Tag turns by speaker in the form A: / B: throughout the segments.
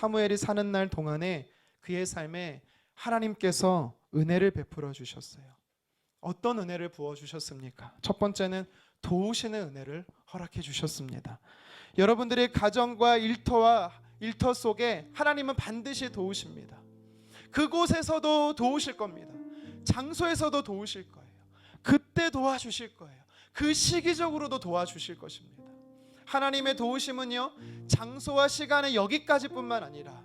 A: 사무엘이 사는 날 동안에 그의 삶에 하나님께서 은혜를 베풀어 주셨어요. 어떤 은혜를 부어 주셨습니까? 첫 번째는 도우시는 은혜를 허락해 주셨습니다. 여러분들의 가정과 일터와 일터 속에 하나님은 반드시 도우십니다. 그곳에서도 도우실 겁니다. 장소에서도 도우실 거예요. 그때 도와주실 거예요. 그 시기적으로도 도와주실 것입니다. 하나님의 도우심은요, 장소와 시간의 여기까지뿐만 아니라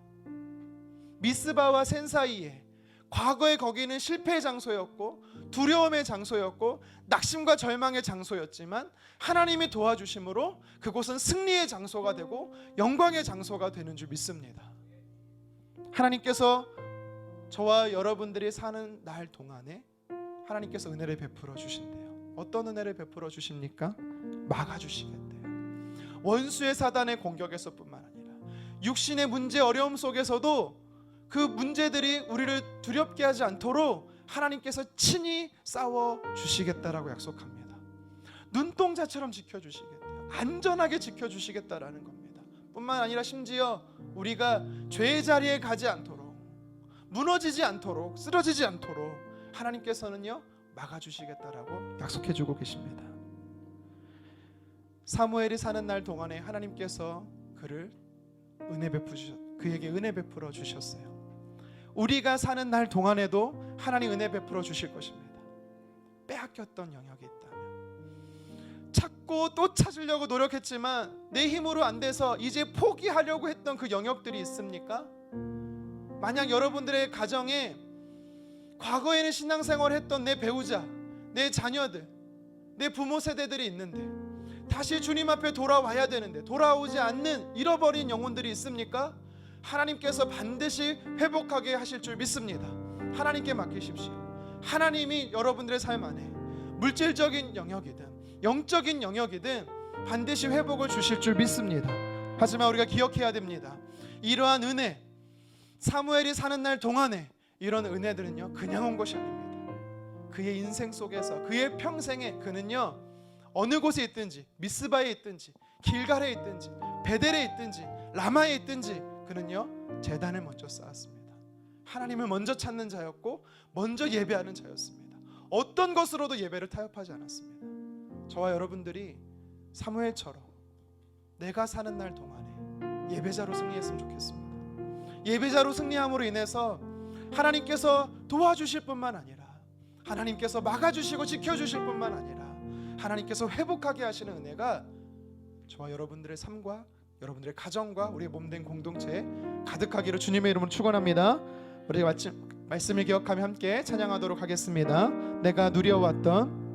A: 미스바와 센 사이에 과거에 거기는 실패의 장소였고 두려움의 장소였고 낙심과 절망의 장소였지만 하나님이 도와주심으로 그곳은 승리의 장소가 되고 영광의 장소가 되는 줄 믿습니다. 하나님께서 저와 여러분들이 사는 날 동안에 하나님께서 은혜를 베풀어 주신대요. 어떤 은혜를 베풀어 주십니까? 막아 주시겠대요. 원수의 사단의 공격에서뿐만 아니라 육신의 문제 어려움 속에서도 그 문제들이 우리를 두렵게 하지 않도록 하나님께서 친히 싸워 주시겠다라고 약속합니다. 눈동자처럼 지켜 주시겠대요. 안전하게 지켜 주시겠다라는 겁니다. 뿐만 아니라 심지어 우리가 죄의 자리에 가지 않도록 무너지지 않도록 쓰러지지 않도록 하나님께서는요 막아 주시겠다라고 약속해 주고 계십니다. 사무엘이 사는 날 동안에 하나님께서 그를 은혜 베푸셨 그에게 은혜 베풀어 주셨어요. 우리가 사는 날 동안에도 하나님 은혜 베풀어 주실 것입니다. 빼앗겼던 영역이 있다면 찾고 또 찾으려고 노력했지만 내 힘으로 안 돼서 이제 포기하려고 했던 그 영역들이 있습니까? 만약 여러분들의 가정에 과거에는 신앙생활을 했던 내 배우자, 내 자녀들, 내 부모 세대들이 있는데 다시 주님 앞에 돌아와야 되는데 돌아오지 않는 잃어버린 영혼들이 있습니까? 하나님께서 반드시 회복하게 하실 줄 믿습니다. 하나님께 맡기십시오. 하나님이 여러분들의 삶 안에 물질적인 영역이든 영적인 영역이든 반드시 회복을 주실 줄 믿습니다. 하지만 우리가 기억해야 됩니다. 이러한 은혜, 사무엘이 사는 날 동안에 이런 은혜들은요 그냥 온 것이 아닙니다. 그의 인생 속에서 그의 평생에 그는요 어느 곳에 있든지 미스바에 있든지 길갈에 있든지 베델에 있든지 라마에 있든지 그는요 재단을 먼저 쌓았습니다. 하나님을 먼저 찾는 자였고 먼저 예배하는 자였습니다. 어떤 것으로도 예배를 타협하지 않았습니다. 저와 여러분들이 사무엘처럼 내가 사는 날 동안에 예배자로 승리했으면 좋겠습니다. 예배자로 승리함으로 인해서 하나님께서 도와주실 뿐만 아니라 하나님께서 막아주시고 지켜주실 뿐만 아니라 하나님께서 회복하게 하시는 은혜가 저와 여러분들의 삶과 여러분들의 가정과 우리의 몸된 공동체에 가득하기를 주님의 이름으로 축원합니다. 우리 마침 말씀을 기억하며 함께 찬양하도록 하겠습니다. 내가 누려왔던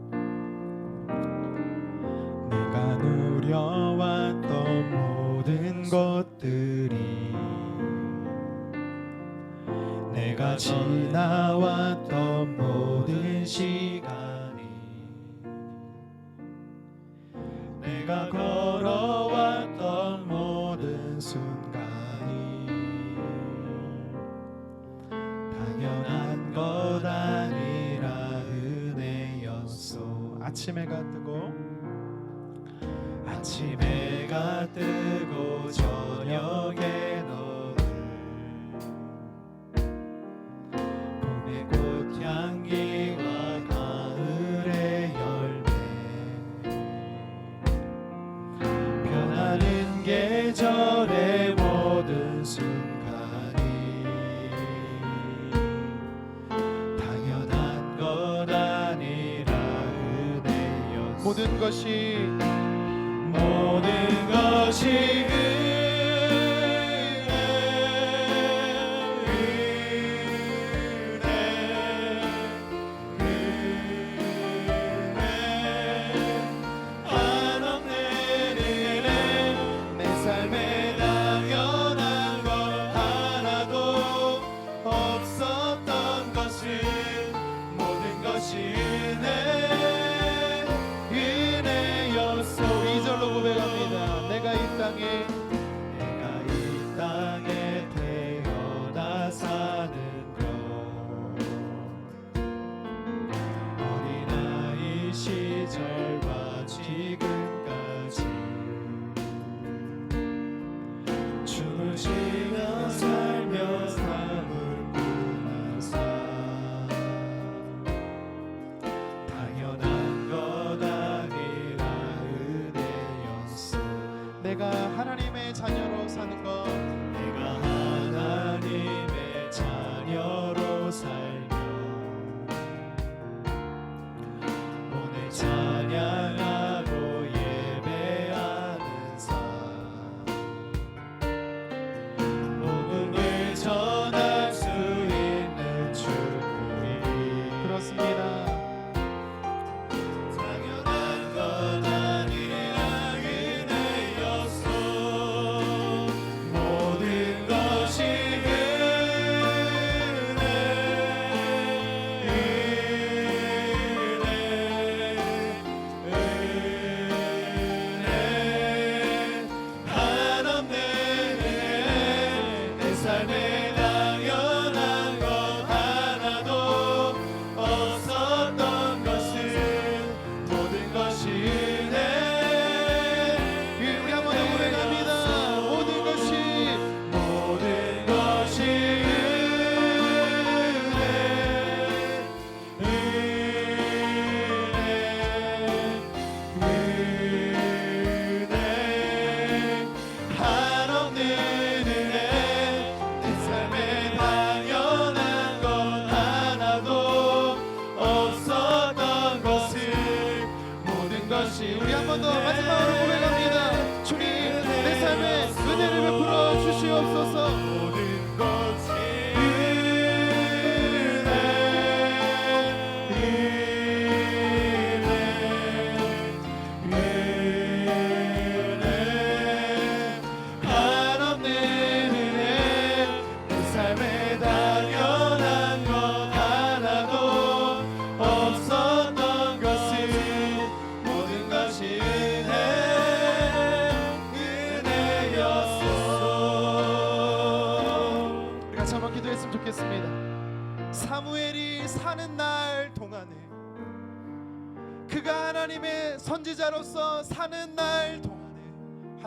B: 내가 누려왔던 모든 것들이 내가 지나왔던 모든 시
A: 아침 해가 뜨고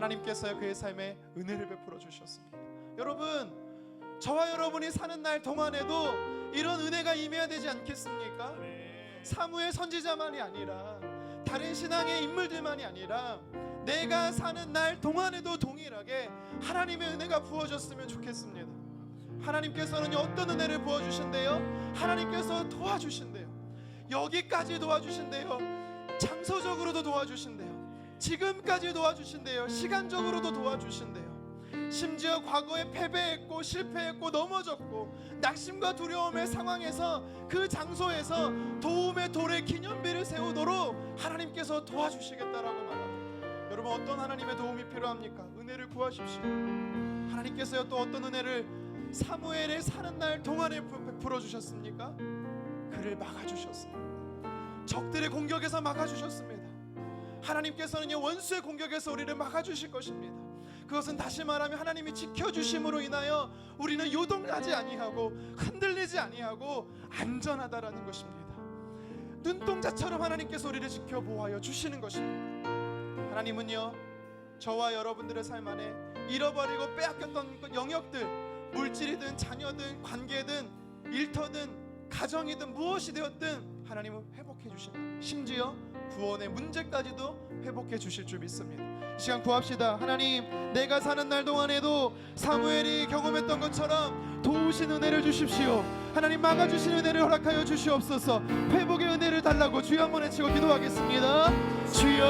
A: 하나님께서 그의 삶에 은혜를 베풀어 주셨습니다. 여러분, 저와 여러분이 사는 날 동안에도 이런 은혜가 임해야 되지 않겠습니까? 사무엘 선지자만이 아니라 다른 신앙의 인물들만이 아니라 내가 사는 날 동안에도 동일하게 하나님의 은혜가 부어졌으면 좋겠습니다. 하나님께서는 어떤 은혜를 부어주신대요? 하나님께서 도와주신대요. 여기까지 도와주신대요. 장소적으로도 도와주신대요. 지금까지 도와주신대요. 시간적으로도 도와주신대요. 심지어 과거에 패배했고 실패했고 넘어졌고 낙심과 두려움의 상황에서 그 장소에서 도움의 돌의 기념비를 세우도록 하나님께서 도와주시겠다라고 말합니다. 여러분 어떤 하나님의 도움이 필요합니까? 은혜를 구하십시오. 하나님께서요 또 어떤 은혜를 사무엘의 사는 날 동안에 베풀어 주셨습니까? 그를 막아 주셨습니다. 적들의 공격에서 막아 주셨습니다. 하나님께서는요 원수의 공격에서 우리를 막아 주실 것입니다. 그것은 다시 말하면 하나님이 지켜 주심으로 인하여 우리는 요동하지 아니하고 흔들리지 아니하고 안전하다라는 것입니다. 눈동자처럼 하나님께서 우리를 지켜 보호하여 주시는 것입니다. 하나님은요 저와 여러분들의 삶 안에 잃어버리고 빼앗겼던 그 영역들 물질이든 자녀든 관계든 일터든 가정이든 무엇이 되었든 하나님은 회복해 주신다. 심지어 구원의 문제까지도 회복해 주실 줄 믿습니다. 이 시간 구합시다. 하나님, 내가 사는 날 동안에도 사무엘이 경험했던 것처럼 도우신 은혜를 주십시오. 하나님 막아주신 은혜를 허락하여 주시옵소서. 회복의 은혜를 달라고 주여 한번 외치고 기도하겠습니다. 주여,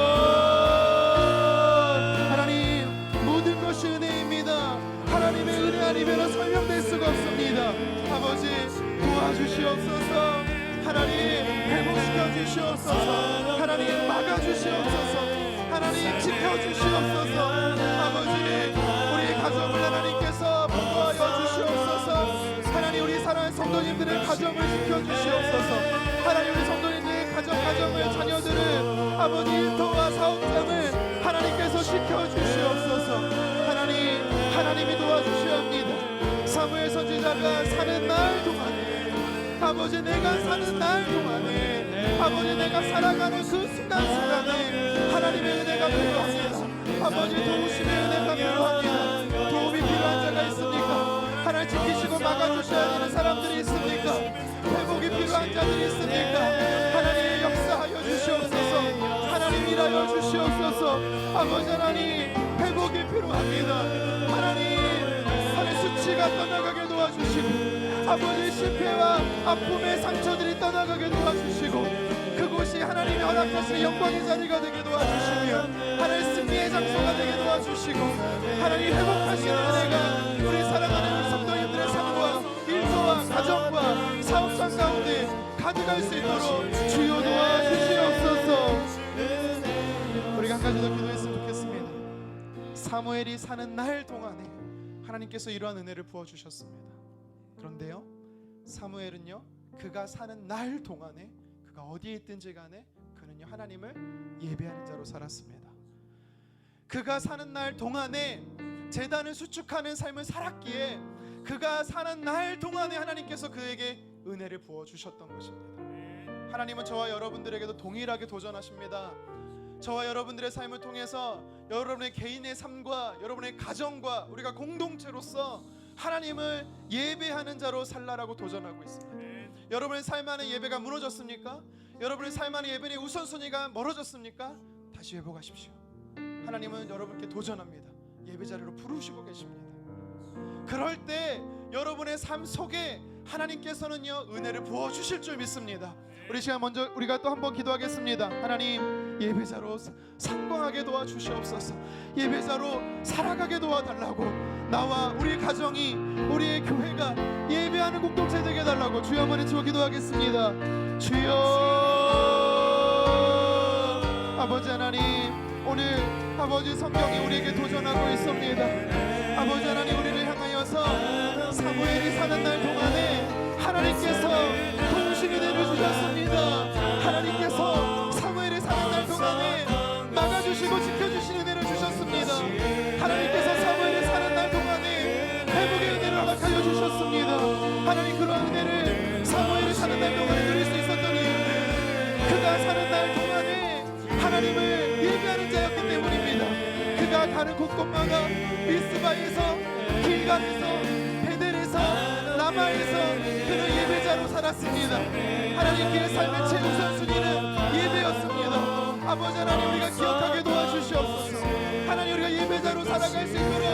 A: 하나님 모든 것이 은혜입니다. 하나님의 은혜 아니면 설명될 수가 없습니다. 아버지 도와주시옵소서. 하나님 회복시켜 주시옵소서. 하나님 막아 주시옵소서. 하나님 지켜 주시옵소서. 아버지 우리 가정을 하나님께서 보호하여 주시옵소서. 하나님 우리 사랑하는 성도님들의 가정을 지켜 주시옵소서. 하나님 우리 성도님들의 가정 가정을 자녀들을 아버지 일터와 사업장을 하나님께서 지켜 주시옵소서. 하나님 하나님이 도와주셔야 합니다. 사무엘 선지자가 사는 날 동안에 아버지 내가 사는 날 동안에 아버지 내가 살아가는 그 순간순간에 하나님의 은혜가 필요합니다. 아버지 도우심의 은혜가 필요합니다. 도움이 필요한 자가 있습니까? 하나님 지키시고 막아주셔야 되는 사람들이 있습니까? 회복이 필요한 자들이 있습니까? 하나님 역사하여 주시옵소서. 하나님 일하여 주시옵소서. 아버지 하나님 회복이 필요합니다. 하나님 하나님 수치가 떠나가게 도와주시고 아버지 실패와 아픔의 상처들이 떠나가게 도와주시고 그곳이 하나님이 허락하신 영광의 자리가 되게 도와주시며 하나님 승리의 장소가 되게 도와주시고 하나님 회복하시는 은혜가 우리 사랑하는 성도님들의 삶과 일터와 가정과 사업장 가운데 가득할 수 있도록 주여 도와주시옵소서. 우리가 한 가지 더 기도했으면 좋겠습니다. 사무엘이 사는 날 동안에 하나님께서 이러한 은혜를 부어주셨습니다 그런데요 사무엘은요 그가 사는 날 동안에 그가 어디에 있든지 간에 그는요 하나님을 예배하는 자로 살았습니다. 그가 사는 날 동안에 재단을 수축하는 삶을 살았기에 그가 사는 날 동안에 하나님께서 그에게 은혜를 부어 주셨던 것입니다. 하나님은 저와 여러분들에게도 동일하게 도전하십니다. 저와 여러분들의 삶을 통해서 여러분의 개인의 삶과 여러분의 가정과 우리가 공동체로서 하나님을 예배하는 자로 살라라고 도전하고 있습니다. 여러분의 삶 안에 예배가 무너졌습니까? 여러분의 삶 안에 예배의 우선순위가 멀어졌습니까? 다시 회복하십시오. 하나님은 여러분께 도전합니다. 예배 자리로 부르시고 계십니다. 그럴 때 여러분의 삶 속에 하나님께서는요 은혜를 부어 주실 줄 믿습니다. 우리 시간 먼저 우리가 또 한번 기도하겠습니다. 하나님 예배자로 상광하게 도와 주시옵소서. 예배자로 살아가게 도와달라고 나와 우리 가정이 우리의 교회가 예배하는 공동체 되게 해달라고 주여 한번 외치고 기도하겠습니다. 주여 아버지 하나님 오늘 아버지 성경이 우리에게 도전하고 있습니다. 아버지 하나님 우리를 향하여서 사무엘이 사는 날 동안에 하나님께서 동신 은혜를 주셨습니다. 하나님께서 곳곳마다 미스바에서 길강에서 베델에서 라마에서 그는 예배자로 살았습니다. 하나님 그의 삶의 최우선순위는 예배였습니다. 아버지 하나님 우리가 기억하게 도와주시옵소서. 하나님 우리가 예배자로 살아갈 수 있도록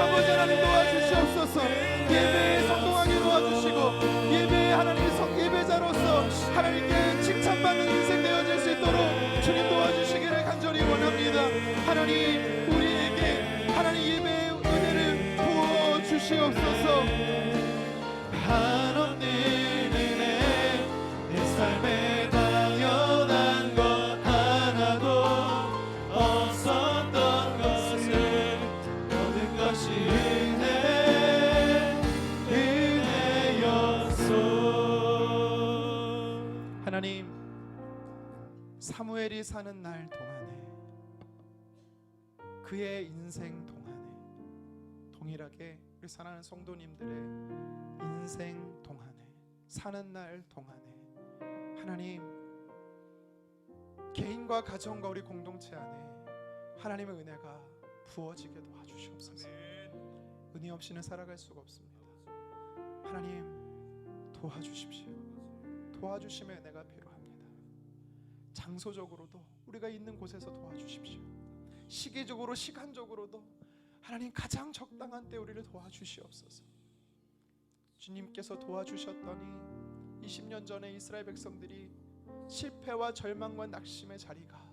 A: 아버지 하나님 도와주시옵소서. 예배에 성공하게 도와주시고 예배에 하나님의 성 예배자로서 하나님께 칭찬받는 인생 되어질 수 있도록 주님 도와주시기를 간 하나님 사무엘이 사는 날 동안에 그의 인생 동안에 동일하게 우리 사랑하는 성도님들의 인생 동안에 사는 날 동안에 하나님 개인과 가정과 우리 공동체 안에 하나님의 은혜가 부어지게 도와주시옵소서. 은혜 없이는 살아갈 수가 없습니다. 하나님 도와주십시오. 도와주심의 은혜가 필요합니다. 장소적으로도 우리가 있는 곳에서 도와주십시오. 시기적으로 시간적으로도 하나님 가장 적당한 때 우리를 도와주시옵소서. 주님께서 도와주셨더니 20년 전에 이스라엘 백성들이 실패와 절망과 낙심의 자리가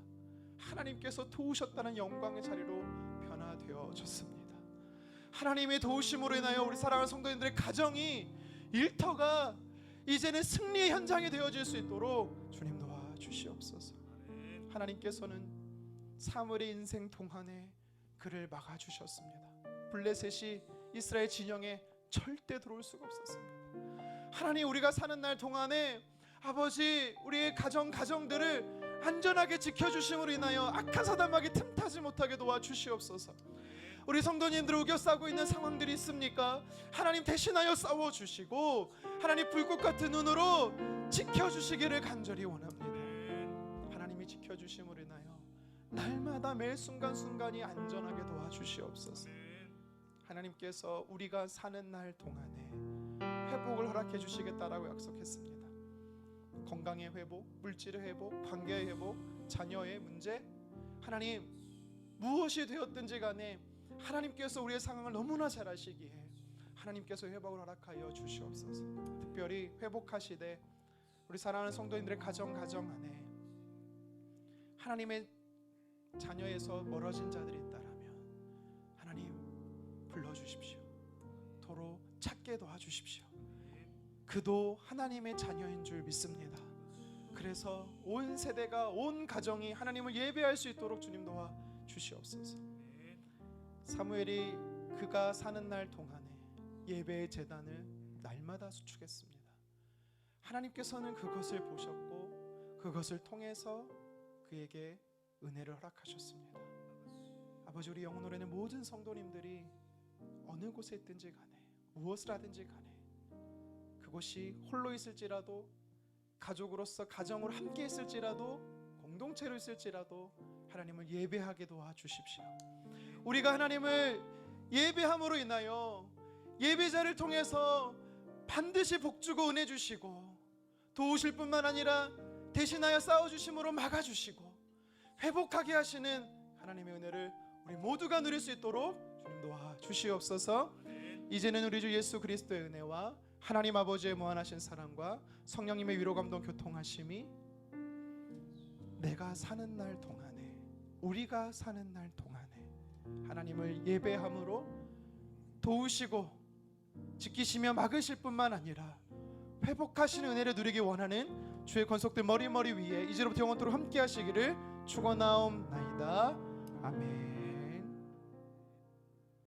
A: 하나님께서 도우셨다는 영광의 자리로 변화되어졌습니다. 하나님의 도우심으로 인하여 우리 사랑하는 성도님들의 가정이 일터가 이제는 승리의 현장이 되어질 수 있도록 주님 도와 주시옵소서. 하나님께서는 사물의 인생 동안에 그를 막아 주셨습니다. 블레셋이 이스라엘 진영에 절대 들어올 수가 없었습니다. 하나님 우리가 사는 날 동안에 아버지 우리의 가정 가정들을 안전하게 지켜 주심으로 인하여 악한 사단막이 틈타지 못하게 도와 주시옵소서. 우리 성도님들 우겨 싸고 있는 상황들이 있습니까? 하나님 대신하여 싸워 주시고 하나님 불꽃 같은 눈으로 지켜 주시기를 간절히 원합니다. 하나님이 지켜 주심으로 인하여 날마다 매 순간 순간이 안전하게 도와 주시옵소서. 하나님께서 우리가 사는 날 동안에 회복을 허락해 주시겠다라고 약속했습니다. 건강의 회복, 물질의 회복, 관계의 회복, 자녀의 문제, 하나님 무엇이 되었든지 간에 하나님께서 우리의 상황을 너무나 잘 아시기에 하나님께서 회복을 허락하여 주시옵소서. 특별히 회복하시되 우리 사랑하는 성도님들의 가정 가정 안에 하나님의 자녀에서 멀어진 자들이 있다라면 하나님 불러 주십시오. 도로 찾게 도와 주십시오. 그도 하나님의 자녀인 줄 믿습니다. 그래서 온 세대가 온 가정이 하나님을 예배할 수 있도록 주님 도와 주시옵소서. 사무엘이 그가 사는 날 동안에 예배의 재단을 날마다 수축했습니다. 하나님께서는 그것을 보셨고 그것을 통해서 그에게 은혜를 허락하셨습니다. 아버지 우리 영혼 노래는 모든 성도님들이 어느 곳에 있든지 간에 무엇을 하든지 간에 그곳이 홀로 있을지라도 가족으로서 가정으로 함께 있을지라도 공동체로 있을지라도 하나님을 예배하게 도와 주십시오. 우리가 하나님을 예배함으로 인하여 예배자를 통해서 반드시 복주고 은혜 주시고 도우실 뿐만 아니라 대신하여 싸워 주심으로 막아 주시고 회복하게 하시는 하나님의 은혜를 우리 모두가 누릴 수 있도록 주님 도와 주시옵소서. 이제는 우리 주 예수 그리스도의 은혜와 하나님 아버지의 무한하신 사랑과 성령님의 위로 감동 교통하심이 내가 사는 날 동안에 우리가 사는 날 동안에 하나님을 예배함으로 도우시고 지키시며 막으실 뿐만 아니라 회복하시는 은혜를 누리기 원하는 주의 권속들 머리머리 위에 이제로부터 영원토록 함께 하시기를 축원하옵나이다. 아멘.